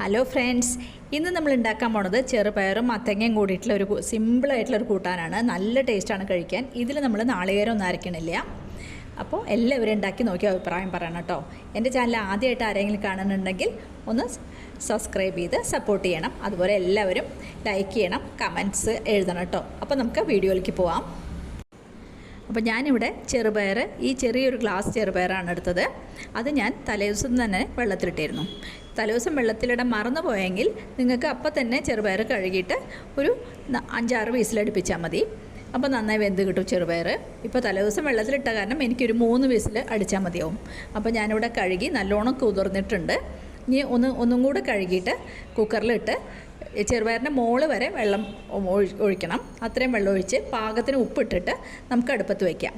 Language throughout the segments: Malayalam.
ഹലോ ഫ്രണ്ട്സ് ഇന്ന് നമ്മൾ ഉണ്ടാക്കാൻ പോണത് ചെറുപയറും മത്തങ്ങയും കൂടിയിട്ടുള്ള ഒരു സിമ്പിളായിട്ടുള്ള ഒരു കൂട്ടാനാണ്. നല്ല ടേസ്റ്റാണ് കഴിക്കാൻ. ഇതിൽ നമ്മൾ നാളികേരം ഒന്നും അരക്കണില്ല. അപ്പോൾ എല്ലാവരും ഉണ്ടാക്കി നോക്കി അഭിപ്രായം പറയണം കേട്ടോ. എന്റെ ചാനൽ ആദ്യമായിട്ട് ആരെങ്കിലും കാണുന്നുണ്ടെങ്കിൽ ഒന്ന് സബ്സ്ക്രൈബ് ചെയ്ത് സപ്പോർട്ട് ചെയ്യണം. അതുപോലെ എല്ലാവരും ലൈക്ക് ചെയ്യണം കമന്റ്സ് എഴുതണം കേട്ടോ. അപ്പോൾ നമുക്ക് വീഡിയോയിലേക്ക് പോവാം. അപ്പോൾ ഞാനിവിടെ ചെറുപയർ ഈ ചെറിയൊരു ഗ്ലാസ് ചെറുപയറാണ് എടുത്തത്. അത് ഞാൻ തലേദിവസം തന്നെ വെള്ളത്തിലിട്ടിരുന്നു. തലേദിവസം വെള്ളത്തിലിടാൻ മറന്നു പോയെങ്കിൽ നിങ്ങൾക്ക് അപ്പം തന്നെ ചെറുപയർ കഴുകിയിട്ട് ഒരു അഞ്ചാറ് വീസിലടുപ്പിച്ചാൽ മതി. അപ്പോൾ നന്നായി വെന്ത് കിട്ടും ചെറുപയർ ഇപ്പോൾ തലേദിവസം വെള്ളത്തിലിട്ട കാരണം എനിക്കൊരു മൂന്ന് വീസിൽ അടിച്ചാൽ മതിയാവും. അപ്പോൾ ഞാനിവിടെ കഴുകി നല്ലോണം കുതിർന്നിട്ടുണ്ട്. ഇനി ഒന്ന് ഒന്നും കൂടെ കഴുകിയിട്ട് കുക്കറിലിട്ട് ചെറുപയറിന്റെ മോൾ വരെ വെള്ളം ഒഴിക്കണം. അത്രയും വെള്ളം ഒഴിച്ച് പാകത്തിന് ഉപ്പിട്ടിട്ട് നമുക്ക് അടുപ്പത്ത് വയ്ക്കാം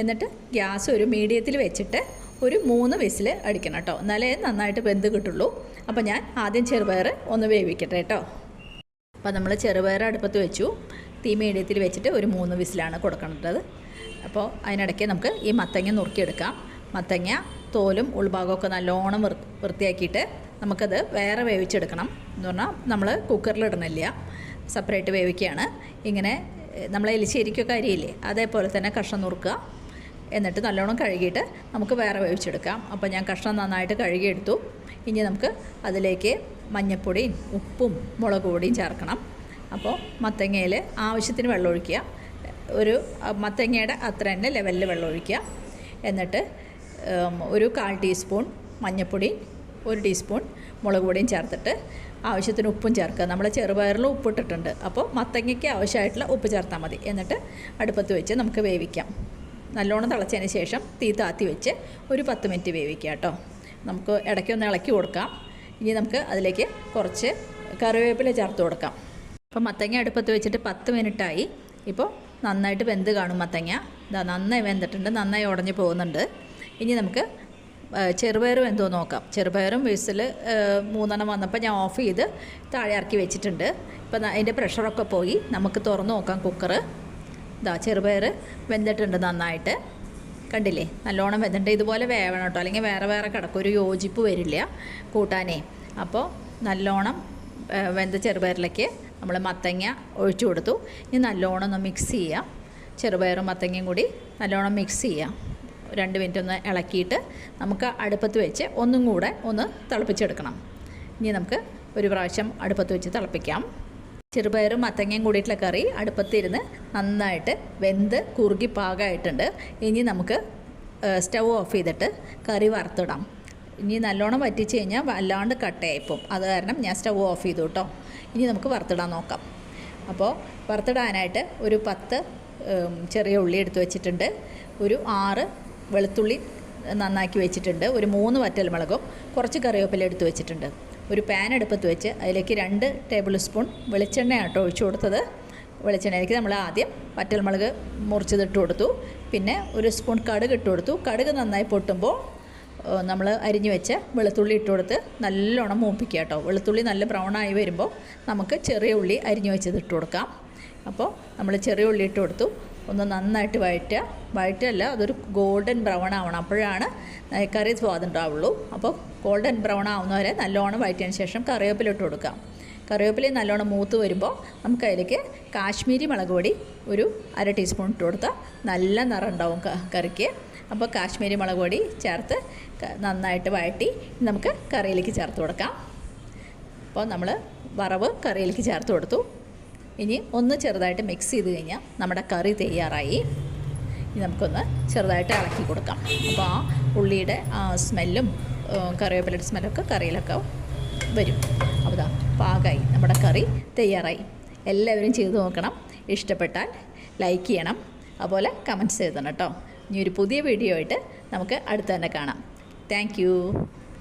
എന്നിട്ട് ഗ്യാസ് ഒരു മീഡിയത്തിൽ വെച്ചിട്ട് ഒരു മൂന്ന് വിസിൽ അടിക്കണം കേട്ടോ. എന്നാലേ നന്നായിട്ട് വെന്ത് കിട്ടുള്ളൂ. അപ്പോൾ ഞാൻ ആദ്യം ചെറുപയർ ഒന്ന് വേവിക്കട്ടെ കേട്ടോ. അപ്പോൾ നമ്മൾ ചെറുപയർ അടുപ്പത്ത് വെച്ചു. തീ മീഡിയത്തിൽ വെച്ചിട്ട് ഒരു മൂന്ന് വിസിലാണ് കൊടുക്കേണ്ടത്. അപ്പോൾ അതിനിടയ്ക്ക് നമുക്ക് ഈ മത്തങ്ങ നുറുക്കിയെടുക്കാം. മത്തങ്ങ തോലും ഉൾഭാഗമൊക്കെ നല്ലോണം വൃ വൃത്തിയാക്കിയിട്ട് നമുക്കത് വേറെ വേവിച്ചെടുക്കണം. എന്ന് പറഞ്ഞാൽ നമ്മൾ കുക്കറിലിടണില്ല സെപ്പറേറ്റ് വേവിക്കുകയാണ് ഇങ്ങനെ നമ്മളെ എലിശ്ശേരിക്കൊക്കെ അരിയില്ലേ അതേപോലെ തന്നെ കഷ്ണം നുറുക്കുക. എന്നിട്ട് നല്ലോണം കഴുകിയിട്ട് നമുക്ക് വേറെ വേവിച്ചെടുക്കാം. അപ്പോൾ ഞാൻ കഷ്ണം നന്നായിട്ട് കഴുകിയെടുത്തു. ഇനി നമുക്ക് അതിലേക്ക് മഞ്ഞൾപ്പൊടിയും ഉപ്പും മുളക് പൊടിയും ചേർക്കണം. അപ്പോൾ മത്തങ്ങയിൽ ആവശ്യത്തിന് വെള്ളം ഒഴിക്കുക. ഒരു മത്തങ്ങയുടെ അത്ര തന്നെ ലെവലിൽ വെള്ളം ഒഴിക്കുക. എന്നിട്ട് ഒരു കാൽ ടീസ്പൂൺ മഞ്ഞൾപ്പൊടി ഒരു ടീസ്പൂൺ മുളക് പൊടിയും ചേർത്തിട്ട് ആവശ്യത്തിന് ഉപ്പും ചേർക്കുക. നമ്മൾ ചെറുപയറിൽ ഉപ്പിട്ടിട്ടുണ്ട്. അപ്പോൾ മത്തങ്ങയ്ക്ക് ആവശ്യമായിട്ടുള്ള ഉപ്പ് ചേർത്താൽ മതി. എന്നിട്ട് അടുപ്പത്ത് വെച്ച് നമുക്ക് വേവിക്കാം. നല്ലോണം തിളച്ചതിന് ശേഷം തീ താത്തി വെച്ച് ഒരു പത്ത് മിനിറ്റ് വേവിക്കുക കേട്ടോ. നമുക്ക് ഇടയ്ക്കൊന്ന് ഇളക്കി കൊടുക്കാം. ഇനി നമുക്ക് അതിലേക്ക് കുറച്ച് കറിവേപ്പില ചേർത്ത് കൊടുക്കാം. അപ്പോൾ മത്തങ്ങ അടുപ്പത്ത് വെച്ചിട്ട് പത്ത് മിനിറ്റായി. ഇപ്പോൾ നന്നായിട്ട് വെന്ത് കാണും മത്തങ്ങ. ഇതാ നന്നായി വെന്തിട്ടുണ്ട് നന്നായി ഉടഞ്ഞു പോകുന്നുണ്ട്. ഇനി നമുക്ക് ചെറുപയർ വെന്തോ നോക്കാം. ചെറുപയറും വിസിൽ മൂന്നെണ്ണം വന്നപ്പോൾ ഞാൻ ഓഫ് ചെയ്ത് താഴെ ഇറക്കി വെച്ചിട്ടുണ്ട്. ഇപ്പം അതിന്റെ പ്രഷറൊക്കെ പോയി. നമുക്ക് തുറന്ന് നോക്കാം കുക്കറ് ഇതാ ചെറുപയർ വെന്തിട്ടുണ്ട് നന്നായിട്ട്. കണ്ടില്ലേ? നല്ലോണം വെന്തിട്ട് ഇതുപോലെ വേവണം കേട്ടോ. അല്ലെങ്കിൽ വേറെ വേറെ കിടക്കും. ഒരു യോജിപ്പ് വരില്ല കൂട്ടാനേ. അപ്പോൾ നല്ലോണം വെന്ത ചെറുപയറിലേക്ക് നമ്മൾ മത്തങ്ങ ഒഴിച്ചു കൊടുത്തു. ഇനി നല്ലോണം ഒന്ന് മിക്സ് ചെയ്യാം. ചെറുപയറും മത്തങ്ങയും കൂടി നല്ലോണം മിക്സ് ചെയ്യാം. രണ്ട് മിനിറ്റ് ഒന്ന് ഇളക്കിയിട്ട് നമുക്ക് അടുപ്പത്ത് വെച്ച് ഒന്നും കൂടെ ഒന്ന് തിളപ്പിച്ചെടുക്കണം. ഇനി നമുക്ക് ഒരു പ്രാവശ്യം അടുപ്പത്ത് വെച്ച് തിളപ്പിക്കാം. ചെറുപയറും മത്തങ്ങയും കൂടിയിട്ടുള്ള കറി അടുപ്പത്തിരുന്ന് നന്നായിട്ട് വെന്ത് കുറുകി പാകമായിട്ടുണ്ട് ഇനി നമുക്ക് സ്റ്റൗ ഓഫ് ചെയ്തിട്ട് കറി വറുത്തിടാം. ഇനി നല്ലോണം വറ്റിച്ച് കഴിഞ്ഞാൽ വല്ലാണ്ട് കട്ടയായിപ്പോൾ അത് കാരണം ഞാൻ സ്റ്റൗ ഓഫ് ചെയ്തു കേട്ടോ. ഇനി നമുക്ക് വറുത്തിടാൻ നോക്കാം. അപ്പോൾ വറുത്തിടാനായിട്ട് ഒരു പത്ത് ചെറിയ ഉള്ളി എടുത്തു വെച്ചിട്ടുണ്ട്. ഒരു ആറ് വെളുത്തുള്ളി നന്നാക്കി വെച്ചിട്ടുണ്ട്. ഒരു മൂന്ന് വറ്റൽമുളകും കുറച്ച് കറിവേപ്പില എടുത്ത് വെച്ചിട്ടുണ്ട്. ഒരു പാൻ എടുപ്പത്ത് വെച്ച് അതിലേക്ക് രണ്ട് ടേബിൾ സ്പൂൺ വെളിച്ചെണ്ണയാണ് കേട്ടോ ഒഴിച്ചു കൊടുത്തത്. വെളിച്ചെണ്ണയിലേക്ക് നമ്മൾ ആദ്യം വറ്റൽമുളക് മുറിച്ചതിട്ട് കൊടുത്തു. പിന്നെ ഒരു സ്പൂൺ കടുക് ഇട്ട് കൊടുത്തു. കടുക് നന്നായി പൊട്ടുമ്പോൾ നമ്മൾ അരിഞ്ഞു വെച്ച വെളുത്തുള്ളി ഇട്ട് കൊടുത്ത് നല്ലോണം മൂപ്പിക്കുക കേട്ടോ. വെളുത്തുള്ളി നല്ല ബ്രൗൺ ആയി വരുമ്പോൾ നമുക്ക് ചെറിയ ഉള്ളി അരിഞ്ഞു വെച്ചത് ഇട്ട് കൊടുക്കാം. അപ്പോൾ നമ്മൾ ചെറിയ ഉള്ളി ഇട്ട് കൊടുത്തു. ഒന്ന് നന്നായിട്ട് വഴറ്റുക. വഴറ്റല്ല അതൊരു ഗോൾഡൻ ബ്രൗൺ ആവണം. അപ്പോഴാണ് കറി സ്വാദുണ്ടാവുള്ളൂ അപ്പോൾ ഗോൾഡൻ ബ്രൗൺ ആവുന്നവരെ നല്ലോണം വഴറ്റിയതിന് ശേഷം കറിവേപ്പില ഇട്ട് കൊടുക്കാം കറിവേപ്പില നല്ലോണം മൂത്ത് വരുമ്പോൾ നമുക്ക് അതിലേക്ക് കാശ്മീരി മുളക് പൊടി ഒരു അര ടീസ്പൂൺ ഇട്ട് കൊടുത്താൽ നല്ല നിറം ഉണ്ടാവും കറിക്ക്. അപ്പോൾ കാശ്മീരി മുളക് പൊടി ചേർത്ത് നന്നായിട്ട് വഴറ്റി നമുക്ക് കറിയിലേക്ക് ചേർത്ത് കൊടുക്കാം. അപ്പോൾ നമ്മൾ വറവ് കറിയിലേക്ക് ചേർത്ത് കൊടുത്തു. ഇനി ഒന്ന് ചെറുതായിട്ട് മിക്സ് ചെയ്ത് കഴിഞ്ഞാൽ നമ്മുടെ കറി തയ്യാറായി. ഇനി നമുക്കൊന്ന് ചെറുതായിട്ട് ഇളക്കി കൊടുക്കാം. അപ്പോൾ ആ ഉള്ളിയുടെ സ്മെല്ലും കറിവേപ്പിലയുടെ സ്മെല്ലൊക്കെ കറിയിലൊക്കെ വരും. അപ്പോൾ ദാ പാകമായി നമ്മുടെ കറി തയ്യാറായി. എല്ലാവരും ചെയ്തു നോക്കണം. ഇഷ്ടപ്പെട്ടാൽ ലൈക്ക് ചെയ്യണം. അതുപോലെ കമന്റ്സ് എഴുതണം കേട്ടോ. ഇനി ഒരു പുതിയ വീഡിയോ ആയിട്ട് നമുക്ക് അടുത്ത് തന്നെ കാണാം. താങ്ക്